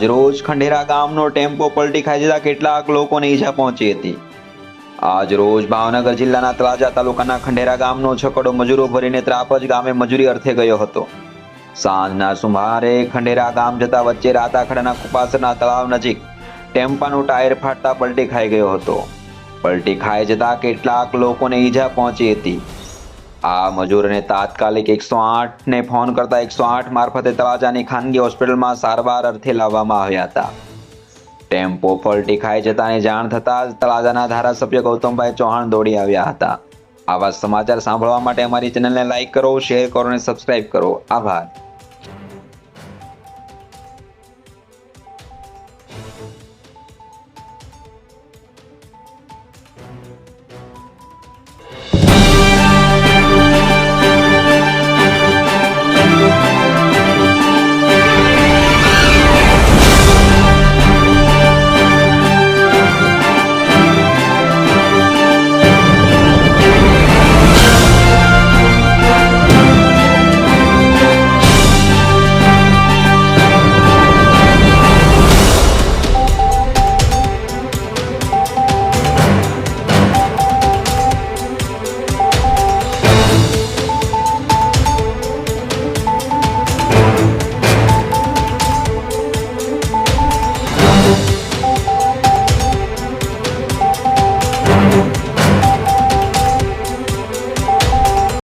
આજરોજ ખંડેરા ગામનો ટેમ્પો પલટી ખાઈ જતા કેટલાક લોકોને ઈજા પહોંચી હતી. આજરોજ ભાવનગર જિલ્લાના તળાજા તાલુકાના ખંડેરા ગામનો છકડો મજૂરો ભરીને ત્રાપજ ગામે મજૂરી અર્થે ગયો હતો. સાંજના સુમારે ખંડેરા ગામ જતા વચ્ચે રાતાખડાના કુપાસરના તળાવ નજીક ટેમ્પાનું ટાયર ફાટતા પલટી ખાઈ ગયો હતો. પલટી ખાઈ જતા કેટલાક લોકોને ઈજા પહોંચી હતી. આ મજૂરને તાત્કાલિક એકસો આઠને ફોન કરતા એકસો આઠ મારફતે તળાજાની ખાનગી હોસ્પિટલમાં સારવાર અર્થે લાવવામાં આવ્યા હતા. ટેમ્પો પલટી ખાઈ જતાની જાણ થતાં જ તળાજાના ધારાસભ્ય ગૌતમભાઈ ચૌહાણ દોડી આવ્યા હતા. આવા સમાચાર સાંભળવા માટે અમારી ચેનલને લાઇક કરો, શેર કરો અને સબસ્ક્રાઇબ કરો. આભાર.